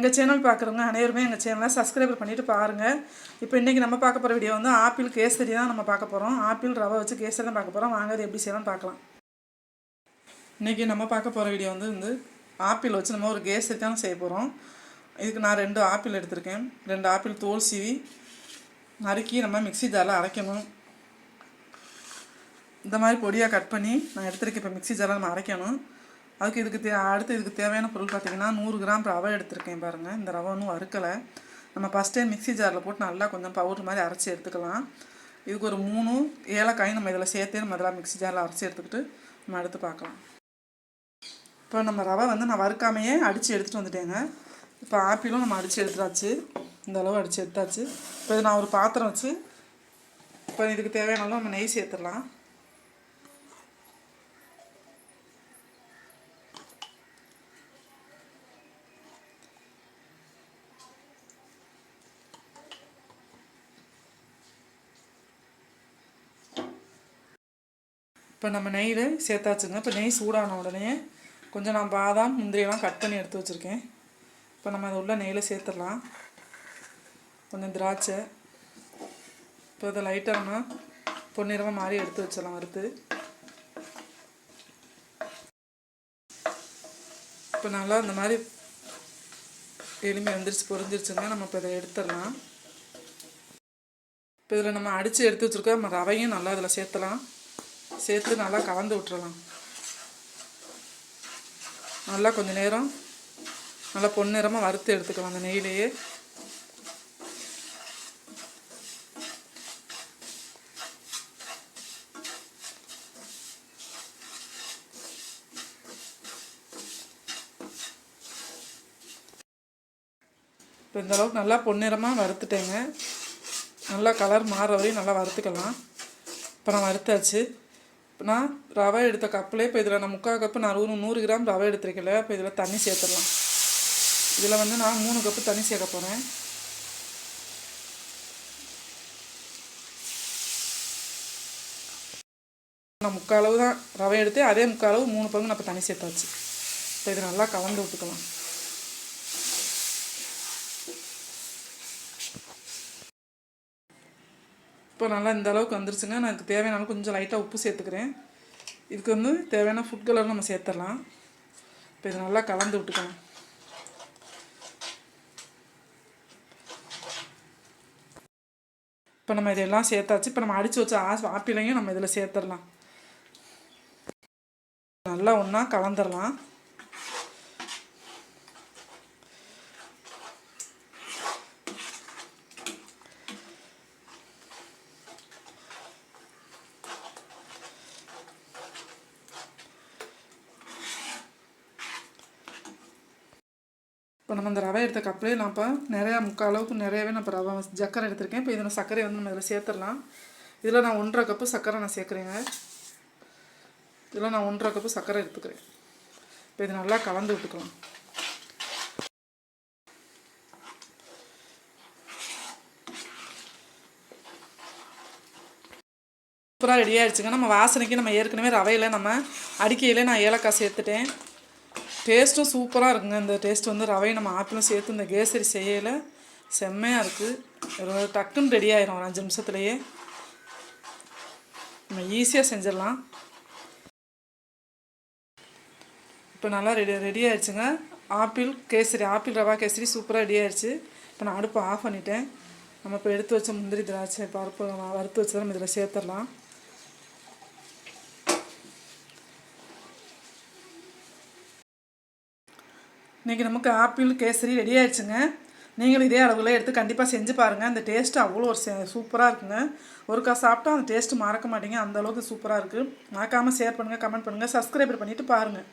எங்கள் சேனல் பார்க்குறவங்க அனைவருமே எங்கள் சேனலை சப்ஸ்கிரைபர் பண்ணிவிட்டு பாருங்கள் இப்போ இன்றைக்கி நம்ம பார்க்க போகிற வீடியோ வந்து ஆப்பிள் கேசரி தான் நம்ம பார்க்க போகிறோம் ஆப்பிள் ரவை வச்சு கேசரி தான் பார்க்க போகிறோம் வாங்க அது எப்படி செய்யலாம் பார்க்கலாம். இன்றைக்கி நம்ம பார்க்க போகிற வீடியோ வந்து வந்து ஆப்பிள் வச்சு நம்ம ஒரு கேசரி தான் செய்ய போகிறோம் இதுக்கு நான் ரெண்டு ஆப்பிள் எடுத்திருக்கேன். ரெண்டு ஆப்பிள் தோல் சீவி நறுக்கி நம்ம மிக்ஸி ஜாரில் அரைக்கணும். இந்த மாதிரி பொடியாக கட் பண்ணி நான் எடுத்துருக்கேன். இப்போ மிக்ஸி ஜாரில் நம்ம அரைக்கணும். அதுக்கு இதுக்கு தே அடுத்து இதுக்கு தேவையான பொருள் பார்த்திங்கன்னா நூறு கிராம் ரவை எடுத்திருக்கேன் பாருங்கள் இந்த ரவை ஒன்றும் வறுக்கலை. நம்ம ஃபஸ்ட்டே மிக்சி மிக்ஸி ஜாரில் போட்டு நல்லா கொஞ்சம் பவுட்ரு மாதிரி அரைச்சி எடுத்துக்கலாம். இதுக்கு ஒரு மூணு ஏலக்காயும் நம்ம இதில் சேர்த்தே நம்ம இதெல்லாம் மிக்ஸி ஜாரில் அரைச்சி எடுத்துக்கிட்டு நம்ம அடுத்து பார்க்கலாம். இப்போ நம்ம ரவை வந்து நான் வறுக்காமையே அடித்து எடுத்துகிட்டு வந்துட்டேங்க. இப்போ ஆப்பிளும் நம்ம அடித்து எடுத்துடாச்சு இந்த அளவு அடித்து எடுத்தாச்சு. இப்போ இது நான் ஒரு பாத்திரம் வச்சு இப்போ இதுக்கு தேவையான அளவு நம்ம நெய் சேர்த்துடலாம். இப்போ நம்ம நெய் சேர்த்தாச்சுங்க இப்போ நெய் சூடான உடனே கொஞ்சம் நான் பாதாம் முந்திரியெல்லாம் கட் பண்ணி எடுத்து வச்சுருக்கேன். இப்போ நம்ம அதை உள்ள நெய்யில் சேர்த்துடலாம். கொஞ்சம் திராட்சை. இப்போ இதை லைட்டாக நம்ம பொன்னிறமாக மாறி எடுத்து வச்சிடலாம் வறுத்து. இப்போ நல்லா இந்த மாதிரி எலும்பி வந்துருச்சு பொரிஞ்சிருச்சுங்க நம்ம இப்போ இதை எடுத்துடலாம். இப்போ இதில் நம்ம அடித்து எடுத்து வச்சுருக்கோம் நம்ம ரவையும் நல்லா இதில் சேர்த்தலாம் சேர்த்து நல்லா கலந்து விட்டுறலாம். நல்லா கொஞ்சம் நேரம் நல்லா பொன்னிறமாக வறுத்து எடுத்துக்கலாம் அந்த நெய்லேயே இப்போ இந்த அளவுக்கு நல்லா பொன்னிறமாக வறுத்துட்டேங்க. நல்லா கலர் மாற வரையும் நல்லா வறுத்துக்கலாம். இப்போ நான் வறுத்தாச்சு. நான் ரவை எடுத்த கப்பில் இப்போ இதில் நான் முக்கால் கப்பு நான் நூறு நூறு கிராம் ரவை எடுத்துருக்கல இப்போ இதில் தண்ணி சேர்த்துடலாம். இதில் வந்து நான் மூணு கப்பு தண்ணி சேர்க்க போகிறேன் நான் முக்கால் அளவு தான் ரவை எடுத்து அதே முக்கால் அளவு மூணு பங்கு நான் இப்போ தண்ணி சேர்த்தாச்சு. இப்போ இது நல்லா கலந்து விட்டுக்கலாம். இப்போ நல்லா இந்த அளவுக்கு வந்துருச்சுங்க. எனக்கு தேவையான கொஞ்சம் லைட்டாக உப்பு சேர்த்துக்கிறேன். இதுக்கு வந்து தேவையான ஃபுட் கலர் நம்ம சேர்த்துடலாம். இப்போ இது நல்லா கலந்து விட்டுக்கலாம் இப்போ நம்ம இதெல்லாம் சேர்த்தாச்சு. இப்போ நம்ம அடித்து வச்ச ஆ ஆப்பிளையும் நம்ம இதில் சேர்த்துடலாம். நல்லா ஒன்றா கலந்துடலாம். இப்போ நம்ம இந்த ரவை எடுத்த கப்லேயே நான் இப்போ நிறையா முக்கால் அளவுக்கு நிறையவே நான் இப்போ ரவை சக்கரை எடுத்திருக்கேன். இப்போ இதில் சர்க்கரை வந்து நம்ம இதில் சேர்த்துடலாம். இதில் நான் ஒன்றரை கப்பு சர்க்கரை நான் சேர்க்குறேங்க. இதில் நான் ஒன்றரை கப்பு சர்க்கரை எடுத்துக்கிறேன். இப்போ இது நல்லா கலந்து விட்டுக்கலாம். சூப்பராக ரெடி ஆகிடுச்சுங்க நம்ம வாசனைக்கு நம்ம ஏற்கனவே ரவையில் நம்ம அடிக்கையில் நான் ஏலக்காய் சேர்த்துட்டேன். டேஸ்ட்டும் சூப்பராக இருக்குங்க. இந்த டேஸ்ட் வந்து ரவையை நம்ம ஆப்பிளும் சேர்த்து இந்த கேசரி செய்யலை. செம்மையாக இருக்குது டக்குன்னு ரெடி ஆயிரும். ஒரு அஞ்சு நிமிஷத்துலையே. நம்ம ஈஸியாக செஞ்சிடலாம். இப்போ நல்லா ரெடி ரெடி ஆயிடுச்சுங்க. ஆப்பிள் கேசரி ஆப்பிள் ரவா கேசரி சூப்பராக ரெடி ஆயிடுச்சு. இப்போ நான் அடுப்பை ஆஃப் பண்ணிட்டேன். நம்ம இப்போ எடுத்து வச்ச முந்திரி திராட்சை பருப்பு வறுத்து வச்சு நம்ம இதில் சேர்த்துடலாம். இன்றைக்கி நமக்கு ஆப்பிள் கேசரி ரெடி ஆயிடுச்சுங்க. நீங்களும் இதே அளவில் எடுத்து கண்டிப்பாக செஞ்சு பாருங்கள் அந்த டேஸ்ட்டு அவ்வளோ ஒரு சூப்பராக இருக்குங்க. ஒருக்கா சாப்பிட்டா அந்த டேஸ்ட்டு மறக்க மாட்டேங்க அந்தளவுக்கு சூப்பராக இருக்குது மறக்காமல் ஷேர் பண்ணுங்கள் கமெண்ட் பண்ணுங்கள் சப்ஸ்கிரைபர் பண்ணிவிட்டு பாருங்கள்